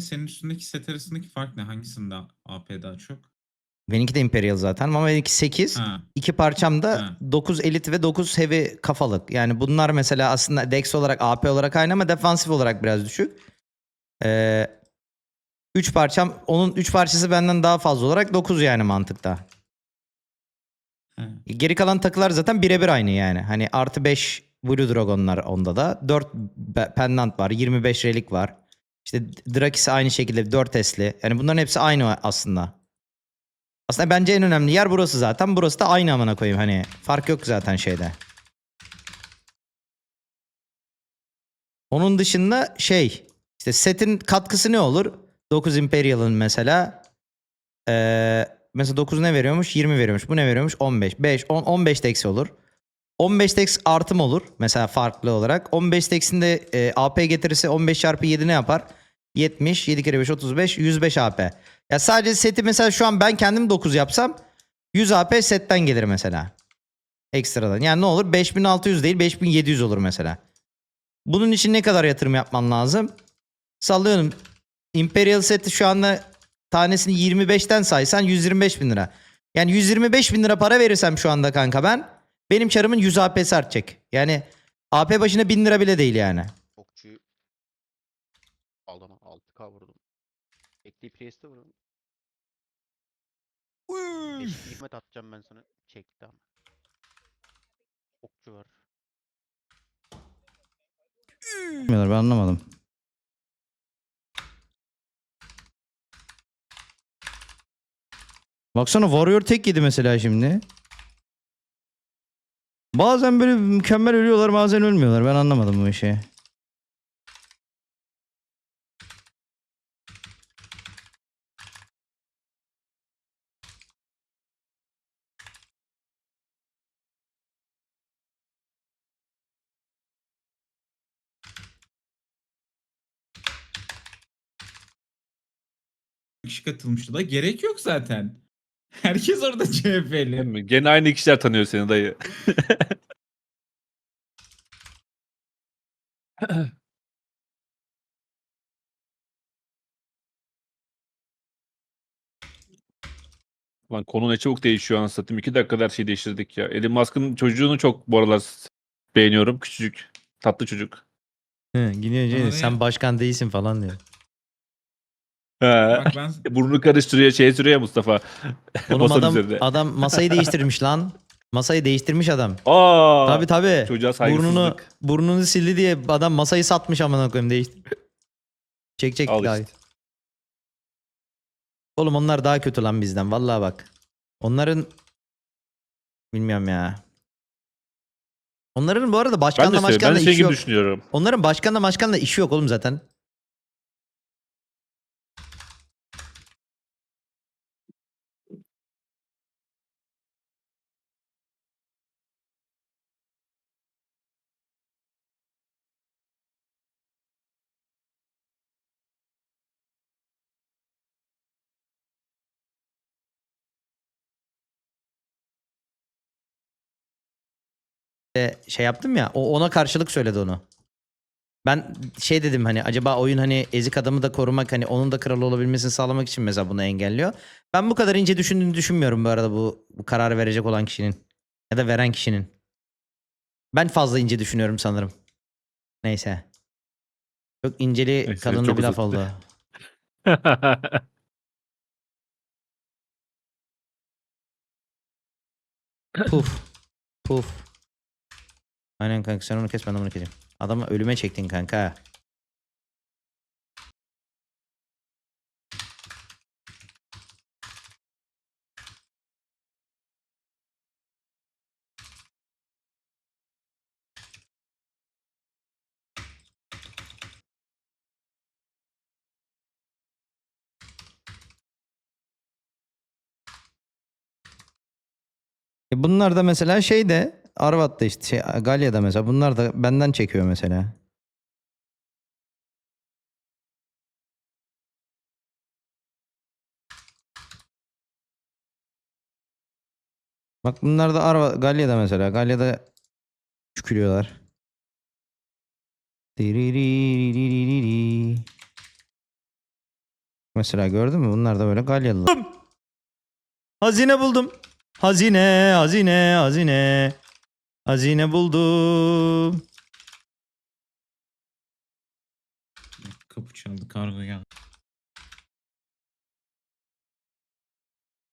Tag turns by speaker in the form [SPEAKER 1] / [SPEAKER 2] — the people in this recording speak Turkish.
[SPEAKER 1] setle senin üstündeki set arasındaki fark ne? Hangisinde AP daha çok?
[SPEAKER 2] Benimki de Imperial zaten ama benimki 8.
[SPEAKER 1] Ha.
[SPEAKER 2] İki parçam da
[SPEAKER 1] Ha.
[SPEAKER 2] 9 elit ve 9 heavy kafalık. Yani bunlar mesela aslında dex olarak AP olarak aynı ama defansif olarak biraz düşük. Ee, 3 parçam onun 3 parçası benden daha fazla olarak 9 yani mantıkta.
[SPEAKER 1] ha.
[SPEAKER 2] Geri kalan takılar zaten birebir aynı yani. Hani artı 5 Blue Dragon'lar onda da. 4 be- pendant var. 25 relik var. İşte Drakis aynı şekilde 4 esli. Yani bunların hepsi aynı aslında. Aslında bence en önemli yer burası zaten. Burası da aynı amına koyayım hani. Fark yok zaten şeyde. Onun dışında şey işte setin katkısı ne olur? 9 Imperial'ın mesela ee, mesela 9 ne veriyormuş? 20 veriyormuş. Bu ne veriyormuş? 15. 5, 10, 15 dex olur. 15 dex artım olur. Mesela farklı olarak. 15 dex'in de e, AP getirisi 15 çarpı 7 ne yapar? 70. 7 kere 5 35. 105 AP. Ya sadece seti mesela şu an ben kendim 9 yapsam 100 AP setten gelir mesela. Ekstradan. Yani ne olur? 5600 değil 5700 olur mesela. Bunun için ne kadar yatırım yapman lazım? Sallıyorum. Imperial seti şu anda tanesini 25'ten saysan 125 bin lira. Yani 125 bin lira para verirsem şu anda kanka ben benim çarımın 100 AP'si artacak. Yani AP başına 1000 lira bile değil yani.
[SPEAKER 3] Okçuyu aldım 6k vurdum. Bekleyip Priest'e vurdum. Hikmet atacağım ben sana. Çekti ama. Okçu var.
[SPEAKER 2] Bilmiyorlar ben anlamadım. Baksana Warrior tek yedi mesela şimdi. Bazen böyle mükemmel ölüyorlar bazen ölmüyorlar. Ben anlamadım bu işi.
[SPEAKER 1] kişi katılmıştı da gerek yok zaten. Herkes orada CHP'li.
[SPEAKER 4] Mi? Gene aynı kişiler tanıyor seni dayı. Lan konu ne çabuk değişiyor anasını satayım. İki dakikada her şeyi değiştirdik ya. Elon Musk'ın çocuğunu çok bu aralar beğeniyorum. Küçücük. Tatlı çocuk.
[SPEAKER 2] Hı, gidiyor
[SPEAKER 1] ne
[SPEAKER 2] sen başkan değilsin falan diyor.
[SPEAKER 4] He.
[SPEAKER 1] Bak ben
[SPEAKER 4] Burnunu karıştırıyor şey sürüyor ya Mustafa.
[SPEAKER 2] Oğlum
[SPEAKER 4] Masanın
[SPEAKER 2] adam,
[SPEAKER 4] üzerinde.
[SPEAKER 2] adam masayı değiştirmiş lan. Masayı değiştirmiş adam.
[SPEAKER 4] Aa,
[SPEAKER 2] Tabi tabi.
[SPEAKER 4] Çocuğa
[SPEAKER 2] Burnunu burnunu sildi diye adam masayı satmış amına koyayım değiştir. Çek çek
[SPEAKER 4] Al
[SPEAKER 2] daha.
[SPEAKER 4] işte.
[SPEAKER 2] Oğlum onlar daha kötü lan bizden vallahi bak. Onların bilmiyorum ya. Onların bu arada
[SPEAKER 4] Ben de
[SPEAKER 2] başkanla
[SPEAKER 4] seviyorum. Ben
[SPEAKER 2] başkanla
[SPEAKER 4] de şey
[SPEAKER 2] işi
[SPEAKER 4] gibi
[SPEAKER 2] yok.
[SPEAKER 4] düşünüyorum.
[SPEAKER 2] Onların başkanla başkanla işi yok oğlum zaten. E, şey yaptım ya o ona karşılık söyledi onu. Ben şey dedim hani acaba oyun hani ezik adamı da korumak hani onun da kral olabilmesini sağlamak için mesela bunu engelliyor. Ben bu kadar ince düşündüğünü düşünmüyorum bu arada bu, bu kararı verecek olan kişinin ya da veren kişinin. Ben fazla ince düşünüyorum sanırım. Neyse. Çok inceli
[SPEAKER 4] Neyse,
[SPEAKER 2] kalınlı
[SPEAKER 4] çok
[SPEAKER 2] bir laf oldu. Puf. Puf. Aynen kanka sen onu kes ben de bunu keseyim. Adamı ölüme çektin kanka. E bunlar da mesela şey de Arvat'ta işte şey, Galya'da mesela bunlar da benden çekiyor mesela. Bak bunlar da Arva, Galya'da mesela. Galya'da çükülüyorlar. Mesela gördün mü? Bunlar da böyle Galyalılar. Hazine buldum. Hazine, hazine, hazine. Hazine buldum.
[SPEAKER 1] Kapı çaldı kargo geldi.